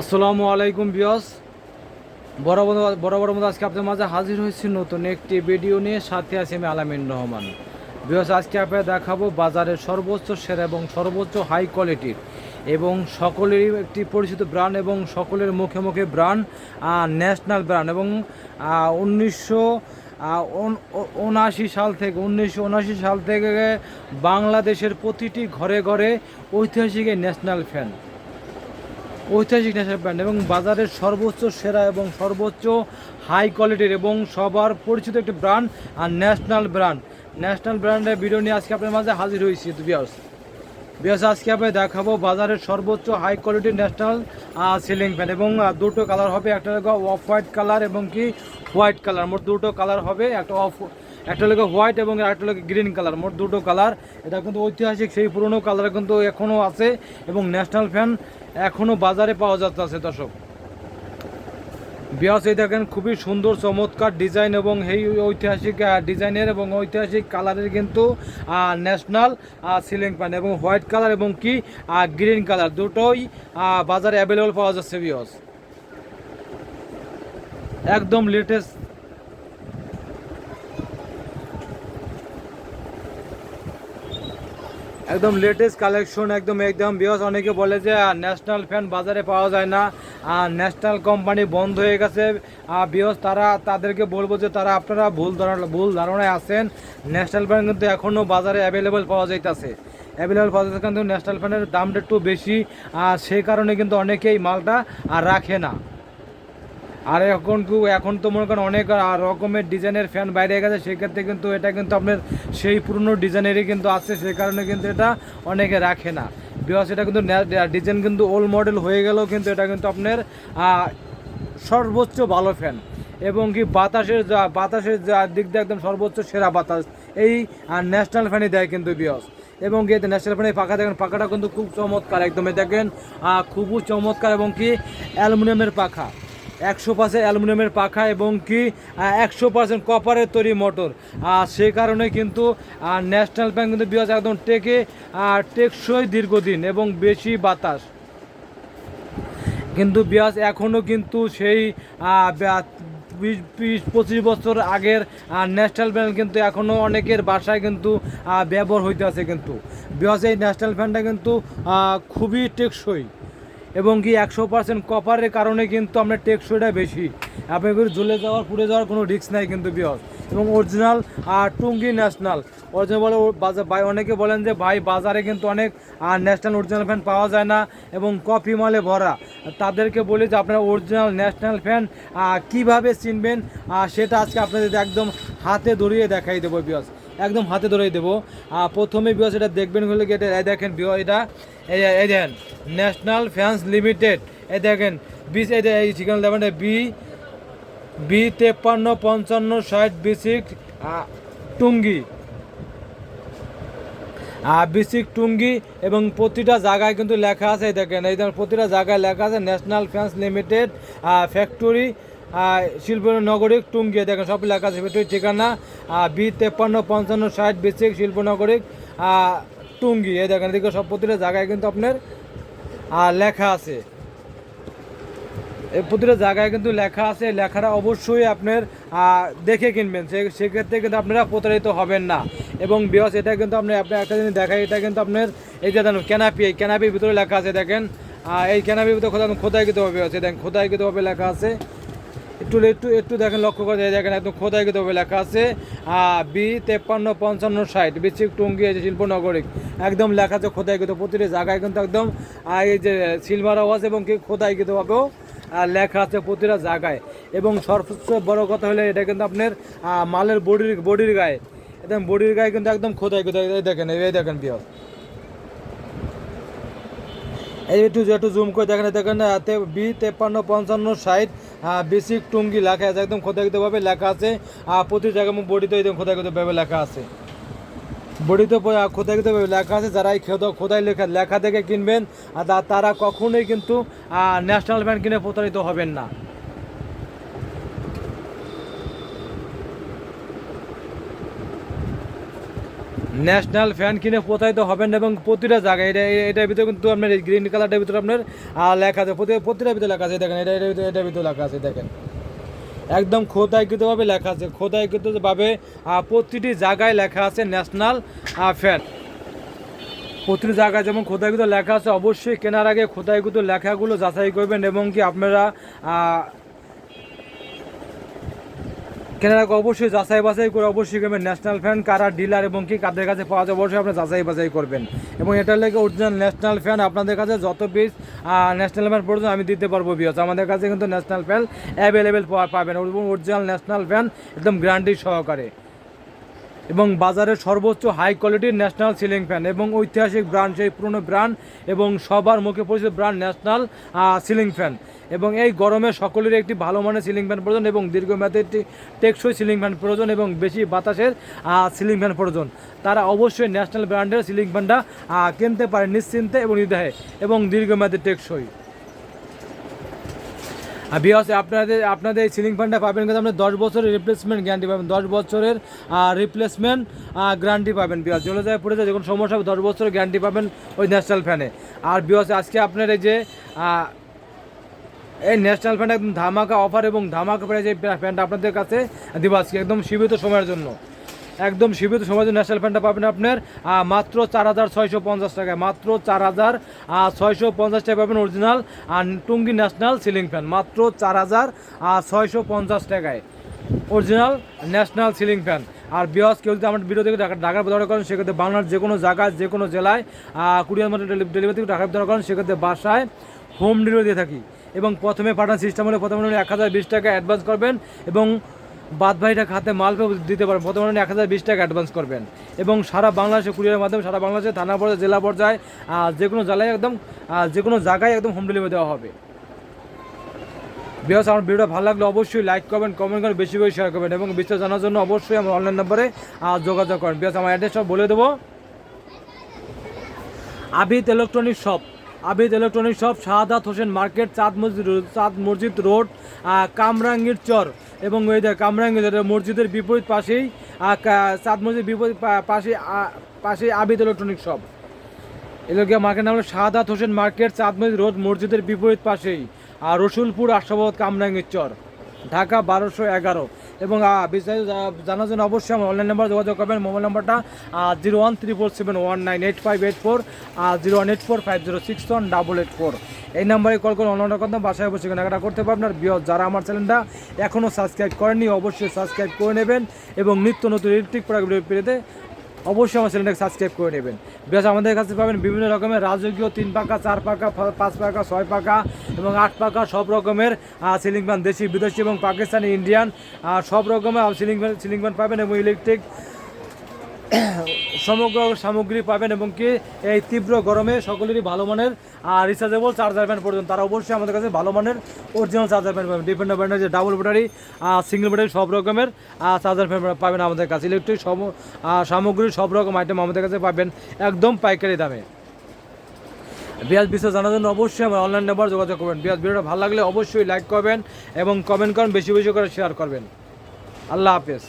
আসসালামু আলাইকুম বিয়স বড় বড় মতো আজকে আপনাদের মাঝে হাজির হয়েছি নতুন একটি ভিডিও নিয়ে। সাথে আছি আমি আলামিন রহমান। বিয়স আজকে আপনাদের দেখাবো বাজারের সর্বোচ্চ সেরা এবং সর্বোচ্চ হাই কোয়ালিটির এবং সকলেরই একটি পরিচিত ব্র্যান্ড এবং সকলের মুখে মুখে ব্র্যান্ড ন্যাশনাল ব্র্যান্ড এবং উনিশশো উনআশি সাল থেকে, উনিশশো উনআশি সাল থেকে বাংলাদেশের প্রতিটি ঘরে ঘরে ঐতিহাসিক ন্যাশনাল ফ্যান। ঐতিহাসিক নেশার ব্র্যান্ড এবং বাজারের সর্বোচ্চ সেরা এবং সর্বোচ্চ হাই কোয়ালিটির এবং সবার পরিচিত একটি ব্র্যান্ড আর ন্যাশনাল ব্র্যান্ড। ন্যাশনাল ব্র্যান্ডের ভিডিও নিয়ে আজকে আপনার মাঝে হাজির হয়েছি বিয়ার্স বিয়ার্স আজকে আপনি দেখাবো বাজারের সর্বোচ্চ হাই কোয়ালিটির ন্যাশনাল সিলিং ফ্যান এবং দুটো কালার হবে, একটা অফ হোয়াইট কালার এবং কি হোয়াইট কালার মোট দুটো কালার হবে, একটা অফ একটা লোক হোয়াইট এবং একটা লোক গ্রিন কালার মোট দুটো কালার এটা কিন্তু ঐতিহাসিক, সেই পুরনো কালার কিন্তু এখনও আছে এবং ন্যাশনাল ফ্যান এখনও বাজারে পাওয়া যাচ্ছে দর্শক। বিয়াস এই দেখেন, খুবই সুন্দর, চমৎকার ডিজাইন এবং এই ঐতিহাসিক ডিজাইনের এবং ঐতিহাসিক কালারের কিন্তু ন্যাশনাল সিলিং ফ্যান এবং হোয়াইট কালার এবং কি গ্রিন কালার দুটোই বাজারে অ্যাভেলেবল পাওয়া যাচ্ছে বিয়াস একদম লেটেস্ট একদম লেটেস্ট কালেকশন একদম একদম বিয়স অনেকে বলে যে ন্যাশনাল ফ্যান বাজারে পাওয়া যায় না। আর ন্যাশনাল কোম্পানি বন্ধ হয়ে গেছে। বিয়স তারা, তাদেরকে বলব যে, তারা আপনারা ভুল ধারণা, ভুল ধারণায় আছেন। ন্যাশনাল ফ্যান কিন্তু এখনও বাজারে অ্যাভেলেবেল পাওয়া যাইতেছে। অ্যাভেলেবেল পাওয়া যাচ্ছে কিন্তু ন্যাশনাল ফ্যানের দামটা একটু বেশি। আর সেই কারণে কিন্তু অনেকেই মালটা আর রাখে না। আর এখন কেউ এখন তো মনে করেন অনেক রকমের ডিজাইনের ফ্যান বাইরে গেছে, সেক্ষেত্রে কিন্তু এটা কিন্তু আপনার সেই পুরনো ডিজাইনেরই কিন্তু আছে সেই কারণে কিন্তু এটা অনেকে রাখে না। বিকজ এটা কিন্তু ডিজাইন কিন্তু ওল্ড মডেল হয়ে গেলেও কিন্তু এটা কিন্তু আপনার সর্বোচ্চ ভালো ফ্যান এবং কি বাতাসের বাতাসের দিক দিয়ে একদম সর্বোচ্চ সেরা বাতাস, এই ন্যাশনাল ফ্যানই দেয় কিন্তু বিয়স এবং কি ন্যাশনাল ফ্যানের পাখা দেখেন পাখাটা কিন্তু খুব চমৎকার, একদমই দেখেন খুবই চমৎকার এবং কি অ্যালুমিনিয়ামের পাখা। একশো পার্সেন্ট অ্যালুমিনিয়ামের পাখা এবং কি একশো পার্সেন্ট কপারের তৈরি মোটর আর সেই কারণে কিন্তু ন্যাশনাল ব্যাংক কিন্তু বিরাজ একদম টেকে টেকসই দীর্ঘদিন এবং বেশি বাতাস। কিন্তু বিয়াস এখনও কিন্তু সেই বিশ বিশ, পঁচিশ বছর আগের ন্যাশনাল ফ্যান কিন্তু এখনও অনেকের বাসায় কিন্তু ব্যবহার হইতে আছে কিন্তু। বিয়াস এই ন্যাশনাল ফ্যানটা কিন্তু খুবই টেকসই। এবং কি একশো পার্সেন্ট কপারের কারণে কিন্তু আপনার টেকসইটা বেশি। আপনি ঝুলে যাওয়ার, পুড়ে যাওয়ার কোনো রিস্ক নাই কিন্তু বিয়স এবং অরিজিনাল আর টুঙ্গি ন্যাশনাল অরিজিনাল বলে ভাই, অনেকে বলেন যে, ভাই, বাজারে কিন্তু অনেক আর ন্যাশনাল অরিজিনাল ফ্যান পাওয়া যায় না এবং কপি মালে ভরা। তাদেরকে বলি যে, আপনারা অরিজিনাল ন্যাশনাল ফ্যান কীভাবে চিনবেন? সেটা আজকে আপনাদের একদম হাতে ধরিয়ে দেখাই দেবো বিয়স একদম হাতে ধরেই দেবো। প্রথমে বিয়স এটা দেখবেন হলে এটা দেখেন বিয় এটা। এই দেখেন। National Fans Limited. এই দেখেন, বিশ এই এই ঠিকানা দেবেন বি বি তেপ্পান্ন পঞ্চান্ন, ষাট বিসিক টুঙ্গি। বিসিক টুঙ্গি এবং প্রতিটা জায়গায় কিন্তু লেখা আছে দেখেন, এই প্রতিটা জায়গায় লেখা আছে ন্যাশনাল ফ্যান্স লিমিটেড ফ্যাক্টরি শিল্প নগরিক টুঙ্গি দেখেন, সব লেখা আছে ফ্যাক্টরি ঠিকানা বি তেপ্পান্ন পঞ্চান্ন, ষাট বিসিক শিল্প নগরিক টুঙ্গি, এই দেখেন, এদিকে সব প্রতিটা জায়গায় কিন্তু আপনার আহ, লেখা আছে। প্রতিটা জায়গায় কিন্তু লেখা আছে লেখাটা অবশ্যই আপনার দেখে কিনবেন। সেক্ষেত্রে কিন্তু আপনারা প্রতারিত হবেন না। এবং বিহস এটা কিন্তু আপনি আপনার একটা জিনিস দেখায় এটা কিন্তু আপনার এই যে দেখেন ক্যানাপি এই ক্যানাপির ভিতরে লেখা আছে দেখেন। এই ক্যানাপির ভিতরে খোদা খোদাইকৃতভাবে আছে দেখেন খোদাইকৃতভাবে লেখা আছে। একটু একটু একটু দেখেন, লক্ষ্য করে দেখেন একদম খোদাই খোদাইকৃতভাবে লেখা আছে। বি, তেপ্পান্ন, পঞ্চান্ন, ষাট, বিচিক টুঙ্গি, এই যে শিল্পনগরিক একদম লেখা আছে খোদাইকৃত, প্রতিটি জায়গায় কিন্তু একদম এই যে সিলভার আওয়াজ এবং কি খোদাইকৃতভাবেও লেখা আছে প্রতিটা জায়গায়। এবং সর্বোচ্চ বড় কথা হলে, এটা কিন্তু আপনার মালের বডির বডির গায়ে। একদম বডির গায়ে কিন্তু একদম খোদাই এই দেখেন এই দেখেন বিয়স এই একটু একটু জুম করে দেখেন দেখেন বি, তেপ্পান্ন, পঞ্চান্ন, ষাট বেসিক টুঙ্গি লেখা আছে, একদম খোদাগতভাবে লেখা আছে। আর প্রতি জায়গায় বডিতে একদম খোদাগতভাবে লেখা আছে। বডিতে প- লেখা আছে যারা এই খোদা খোদাই লেখা লেখা থেকে কিনবেন। আর তারা কখনোই কিন্তু ন্যাশনাল ব্যান্ড কিনে প্রতারিত হবেন না। ন্যাশনাল ফ্যান কিনে প্রতারিত হবেন এবং প্রতিটা জায়গায়, এটা, এটার ভিতরে কিন্তু আপনার এই গ্রিন কালারটার ভিতরে আপনার লেখা আছে, প্রতি প্রতিটার ভিতরে লেখা আছে, দেখেন এটা এটার ভিতরে এটার ভিতরে লেখা আছে, দেখেন। একদম খোদাইকৃতভাবে লেখা আছে, খোদাইকৃতভাবে প্রতিটি জায়গায় লেখা আছে ন্যাশনাল ফ্যান। প্রতিটি জায়গায় যেমন খোদাইকৃত লেখা আছে, অবশ্যই কেনার আগে খোদাইকৃত লেখাগুলো যাচাই করবেন এবং কি আপনারা কেনার অবশ্যই যাচাই বাছাই করে অবশ্যই করবেন। ন্যাশনাল ফ্যান কারা ডিলার এবং কি কাদের কাছে পাওয়া যায় অবশ্যই আপনার যাচাই বাছাই করবেন। এবং এটার লেগে অরিজিনাল ন্যাশনাল ফ্যান আপনাদের কাছে যত পিস ন্যাশনাল ফ্যান পর্যন্ত আমি দিতে পারব বিয়স আমাদের কাছে কিন্তু ন্যাশনাল ফ্যান অ্যাভেলেবেল পাবেন অরিজিনাল ন্যাশনাল ফ্যান একদম গ্যারান্টি সহকারে। এবং বাজারের সর্বোচ্চ হাই কোয়ালিটির ন্যাশনাল সিলিং ফ্যান এবং ঐতিহাসিক ব্র্যান্ড সেই পুরনো ব্র্যান্ড এবং সবার মুখে পরিচিত ব্র্যান্ড ন্যাশনাল সিলিং ফ্যান এবং এই গরমে সকলের একটি ভালো মানের সিলিং ফ্যান প্রয়োজন এবং দীর্ঘমেয়াদী একটি টেকসই সিলিং ফ্যান প্রয়োজন এবং বেশি বাতাসের সিলিং ফ্যান প্রয়োজন। তারা অবশ্যই ন্যাশনাল ব্র্যান্ডের সিলিং ফ্যানটা কিনতে পারে নিশ্চিন্তে এবং নির্দাহে এবং দীর্ঘমেয়াদী টেকসই। আর বিকজ আপনাদের আপনাদের এই সিলিং ফ্যানটা পাবেন কিন্তু আপনার দশ বছরের রিপ্লেসমেন্ট গ্যারান্টি পাবেন। দশ বছরের রিপ্লেসমেন্ট গ্যারান্টি পাবেন বিকজ চলে যায় পড়ে যায়, যখন সমস্যা হবে, দশ বছরের গ্যারান্টি পাবেন ওই ন্যাশনাল ফ্যানে আর বিকজ আজকে আপনার এই যে এই ন্যাশনাল ফ্যানটা একদম ধামাকা অফার এবং ধামাকা প্রাইস এই ফ্যানটা আপনাদের কাছে দিব আজকে, একদম সীমিত সময়ের জন্য। একদম সীমিত জন্য ন্যাশনাল ফ্যানটা পাবেন আপনার মাত্র চার হাজার ছয়শো পঞ্চাশ টাকায়, মাত্র চার হাজার ছয়শো পঞ্চাশ টাকায় পাবেন অরিজিনাল আর টুঙ্গি ন্যাশনাল সিলিং ফ্যান মাত্র চার হাজার ছয়শো পঞ্চাশ টাকায় অরিজিনাল ন্যাশনাল সিলিং ফ্যান আর বিয়স কেউ যদি আমার ভিডিও থেকে ঢাকা ঢাকার অর্ডার করেন, সেক্ষেত্রে বাংলার যে কোনো জায়গায়, যে কোনো জেলায় কুড়িয়ার মধ্যে ডেলিভারি থেকে ঢাকার অর্ডার করেন, সেক্ষেত্রে বাসায় হোম ডেলিভারি দিয়ে থাকি। এবং প্রথমে পাঠান সিস্টেম হলে, প্রথমে এক হাজার বিশ টাকা অ্যাডভান্স করবেন এবং বাদ ভাইটা খাতে মাল দিতে পারেন। প্রথমে এক হাজার বিশ টাকা অ্যাডভান্স করবেন। এবং সারা বাংলাদেশে কুরিয়ারের মাধ্যমে সারা বাংলাদেশে থানা পর্যায়ে, জেলা পর্যায়ে যে কোনো জেলায় একদম যে কোনো জায়গায় একদম হোম ডেলিভারি দেওয়া হবে। বিকজ আমার ভিডিওটা ভালো লাগলে অবশ্যই লাইক করবেন কমেন্ট করবেন, বেশি বেশি শেয়ার করবেন এবং বিস্তারিত জানার জন্য অবশ্যই আমার অনলাইন নম্বরে যোগাযোগ করেন বিকজ আমার অ্যাড্রেস সব বলে দেবো। Abid electronic shop Abid electronic shop, Shahadat Hossain market, Chand Masjid Chand মসজিদ রোড কামরাঙ্গীর চর এবং ওই কামরাঙ্গীর মসজিদের বিপরীত পাশেই চাঁদ মসজিদ বিপরীত পাশে পাশেই আবিদ ইলেকট্রনিক শপ। এলাকা মার্কেট নাম হলো শাহাদাত হোসেন মার্কেট, চাঁদ মসজিদ রোড, মসজিদের বিপরীত পাশেই আর রসুলপুর আশাবাদ কামরাঙ্গীর চর। ঢাকা বারোশো এগারো। এবং বিস্তারিত জানার জন্য অবশ্যই আমার অনলাইন নাম্বার যোগাযোগ করবেন। মোবাইল নাম্বারটা zero one three four seven one nine eight five eight four zero one eight four five zero six one double eight four এই নাম্বারে কল করে অনলাইন করতে বাসায় বসে কেনাকাটা করতে পারবেন। আর যারা আমার চ্যানেলটা এখনও সাবস্ক্রাইব করেননি, অবশ্যই সাবস্ক্রাইব করে নেবেন। এবং নিত্য নতুন ইলেকট্রিক প্রোডাক্ট পেতে অবশ্যই আমার চ্যানেলটাকে সাবস্ক্রাইব করে নেবেন। বেশ আমাদের কাছে পাবেন বিভিন্ন রকমের রাজকীয় তিন পাকা, চার পাকা পাঁচ পাকা, ছয় পাকা এবং আট পাকা সব রকমের সিলিং ফ্যান দেশি, বিদেশি এবং পাকিস্তানি ইন্ডিয়ান সব রকমের সিলিং ফ্যান সিলিং ফ্যান পাবেন এবং ইলেকট্রিক সমগ্র সামগ্রী পাবেন এবং কি এই তীব্র গরমে সকলেরই ভালো মানের আর রিচার্জেবল চার্জার ফ্যান পর্যন্ত। তারা অবশ্যই আমাদের কাছে ভালো মানের অরিজিনাল চার্জার ফ্যান পাবেন। ডিপেন্ড ব্র্যান্ডের যে ডাবল ব্যাটারি সিঙ্গেল ব্যাটারি সব রকমের চার্জার ফ্যান পাবেন আমাদের কাছে। ইলেকট্রিক সম সামগ্রী সব রকম আইটেম আমাদের কাছে পাবেন একদম পাইকারি দামে। বিয়াজ বিষয় জানার জন্য অবশ্যই আমার অনলাইন নাম্বার যোগাযোগ করবেন। বিয়াজ ভিডিওটা ভালো লাগলে অবশ্যই লাইক করবেন এবং কমেন্ট করবেন বেশি বেশি করে শেয়ার করবেন। আল্লাহ হাফেজ।